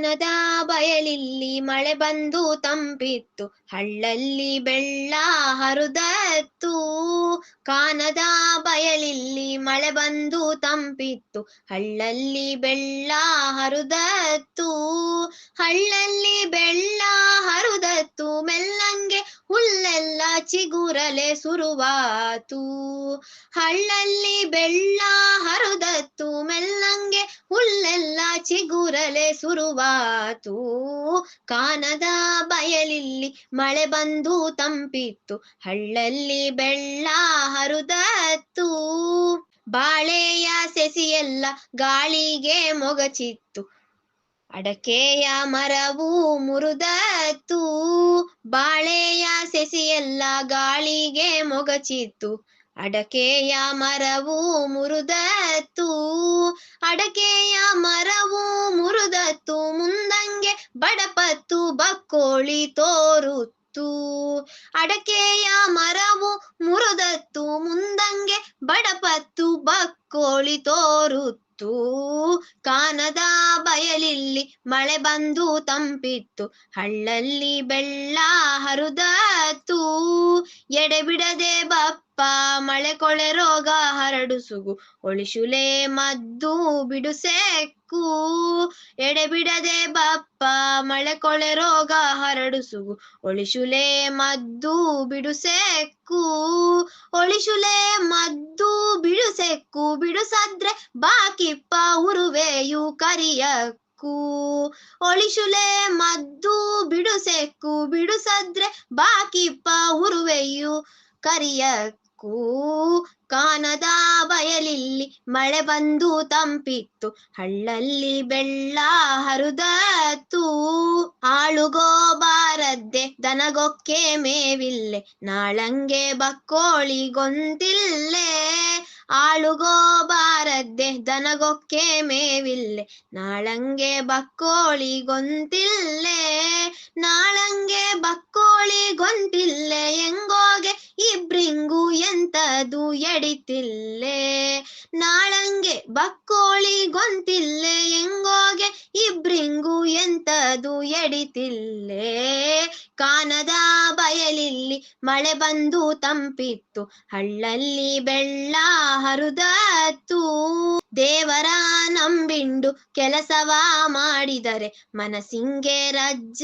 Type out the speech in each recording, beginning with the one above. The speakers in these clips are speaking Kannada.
ಕಾನದ ಬಯಲಿಲ್ಲಿ ಮಳೆ ಬಂದು ತಂಪಿತ್ತು. ಹಳ್ಳಲ್ಲಿ ಬೆಳ್ಳ ಹರಿದತ್ತು. ಕಾನದ ಬಯಲಿಲ್ಲಿ ಮಳೆ ಬಂದು ತಂಪಿತ್ತು. ಹಳ್ಳಲ್ಲಿ ಬೆಳ್ಳ ಹರುದತ್ತು. ಹಳ್ಳಲ್ಲಿ ಬೆಳ್ಳ ಹರುದತ್ತು. ಮೆಲ್ಲಂಗೆ ಹುಲ್ಲೆಲ್ಲ ಚಿಗುರಲೆ ಸುರುವಾತು. ಹಳ್ಳಲ್ಲಿ ಬೆಳ್ಳ ಹರಿದತ್ತು, ಮೆಲ್ಲಂಗೆ ಹುಲ್ಲೆಲ್ಲ ಚಿಗುರಲೆ ಸುರುವಾತು. ಕಾನದ ಬಯಲಿಲ್ಲಿ ಮಳೆ ಬಂದು ತಂಪಿತ್ತು, ಹಳ್ಳಲ್ಲಿ ಬೆಳ್ಳ ಹರುದತ್ತು. ಬಾಳೆಯ ಸೆಸಿಯೆಲ್ಲ ಗಾಳಿಗೆ ಮೊಗಚಿತ್ತು ಅಡಕೆಯ ಮರವು ಮುರುದತ್ತು, ಬಾಳೆಯ ಸೆಸಿಯೆಲ್ಲ ಗಾಳಿಗೆ ಮೊಗಚಿತ್ತು. ಅಡಕೆಯ ಮರವು ಮುರುದತ್ತು, ಅಡಕೆಯ ಮರವು ಮುರುದತ್ತು, ಮುಂದಂಗೆ ಬಡಪತ್ತು, ಬಕ್ಕೋಳಿ ತೋರುತ್ತು. ಅಡಕೆಯ ಮರವು ಮುರುದತ್ತು, ಮುಂದಂಗೆ ಬಡಪತ್ತು, ಬಕ್ಕೋಳಿ ತೋರುತ್ತು. ಕಾನದ ಬಯಲಿಲ್ಲಿ ಮಳೆ ಬಂದು ತಂಪಿತ್ತು. ಹಳ್ಳಲ್ಲಿ ಬೆಳ್ಳ ಹರಿದತ್ತು ಎಡೆಬಿಡದೆ ಬಪ್ಪ ಮಳೆ ಕೊಳೆ ರೋಗ ಹರಡುಸುಗು ಒಳಿಶುಲೆ ಮದ್ದು ಬಿಡುಸೆಕ್ಕು ಎಡೆಬಿಡದೆ ಬಪ್ಪ, ಮಳೆ ಕೊಳೆ ರೋಗ ಹರಡುಸುಗು ಒಳಿಶುಲೆ ಮದ್ದು ಬಿಡುಸೆಕ್ಕು ಒಳಿಶುಲೆ ಮದ್ದು ಬಿಡುಸೆಕ್ಕು ಬಿಡುಸದ್ರೆ ಬಾಕಿಪ್ಪ ಉರುವೆಯು ಕರಿಯಕ್ಕು. ಒಳಿಶುಲೆ ಮದ್ದು ಬಿಡುಸೆಕ್ಕು ಬಿಡುಸದ್ರೆ ಬಾಕಿಪ್ಪ ಉರುವೆಯು ಕರಿಯಕ್ಕು ಕಾನದ ಬಯಲಿಲ್ಲಿ ಮಳೆ ಬಂದು ತಂಪಿತ್ತು. ಹಳ್ಳಲ್ಲಿ ಬೆಳ್ಳ ಹರಿದತ್ತು. ಆಳುಗೋ ಬಾರದ್ದೆ ದನಗೊಕ್ಕೆ ಮೇವಿಲ್ಲೆ. ನಾಳಂಗೆ ಬಕ್ಕೋಳಿ ಗೊಂತಿಲ್ಲೆ ಆಳುಗೋ ಬಾರದ್ದೆ ದನಗೊಕ್ಕೆ ಮೇವಿಲ್ಲೆ. ನಾಳಂಗೆ ಬಕ್ಕೋಳಿ ಗೊಂತಿಲ್ಲೆ ನಾಳಂಗೆ ಬಕ್ಕೋಳಿ ಗೊಂತಿಲ್ಲೆ ಎಂತದು ಎಡಿತಿಲ್ಲೆ. ನಾಳಂಗೆ ಬಕ್ಕೋಳಿ ಗೊಂತಿಲ್ಲೆ. ಎಂಗೋಗೆ ಇಬ್ರಿಂಗು ಎಂತದು ಎಡಿತಿಲ್ಲೆ. ಕಾನದ ಬಯಲಿಲ್ಲಿ ಮಳೆ ಬಂದು ತಂಪಿತ್ತು. ಹಳ್ಳಲ್ಲಿ ಬೆಳ್ಳ ಹರಿದತ್ತು. ದೇವರ ನಂಬಿಂಡು ಕೆಲಸವ ಮಾಡಿದರೆ ಮನಸ್ಸಿಂಗೆ ರಜ್ಜ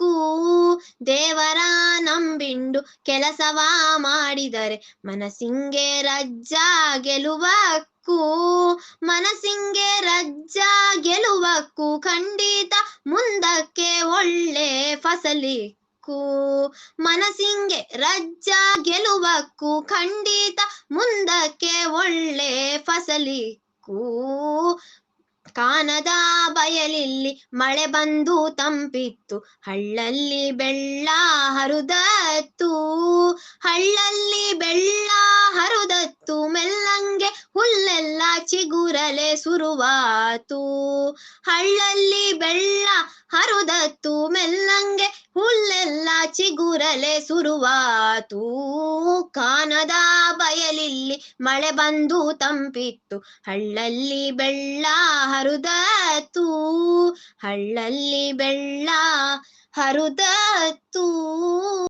ಗೆಲುವಕ್ಕೂ ದೇವರ ನಂಬಿಂಡು ಕೆಲಸವ ಮಾಡಿದರೆ ಮನಸ್ಸಿಂಗೆ ರಜ್ಜ ಗೆಲುವಕ್ಕೂ, ಮನಸ್ಸಿಂಗೆ ರಜ್ಜ ಗೆಲುವಕ್ಕೂ ಖಂಡಿತ ಮುಂದಕ್ಕೆ ಒಳ್ಳೆ ಫಸಲಿಕ್ಕೂ, ಮನಸ್ಸಿಂಗೆ ರಜ್ಜ ಗೆಲುವಕ್ಕೂ ಖಂಡಿತ ಮುಂದಕ್ಕೆ ಒಳ್ಳೆ ಫಸಲಿಕ್ಕೂ ಕಾನದ ಬಯಲಿಲ್ಲಿ ಮಳೆ ಬಂದು ತಂಪಿತ್ತು. ಹಳ್ಳಲ್ಲಿ ಬೆಳ್ಳ ಹರಿದತ್ತು. ಹಳ್ಳಲ್ಲಿ ಬೆಳ್ಳ ಹುಲ್ಲೆಲ್ಲ ಚಿಗುರಲೆ ಸುರುವಾತು. ಹಳ್ಳಲ್ಲಿ ಬೆಳ್ಳ ಹರುದತ್ತು, ಮೆಲ್ಲಂಗೆ ಹುಲ್ಲೆಲ್ಲ ಚಿಗುರಲೆ ಸುರುವಾತು. ಕಾನದ ಬಯಲಿಲ್ಲಿ ಮಳೆ ಬಂದು ತಂಪಿತ್ತು, ಹಳ್ಳಲ್ಲಿ ಬೆಳ್ಳ ಹರುದತ್ತು. ಹಳ್ಳಲ್ಲಿ ಬೆಳ್ಳ ಹರುದತ್ತು.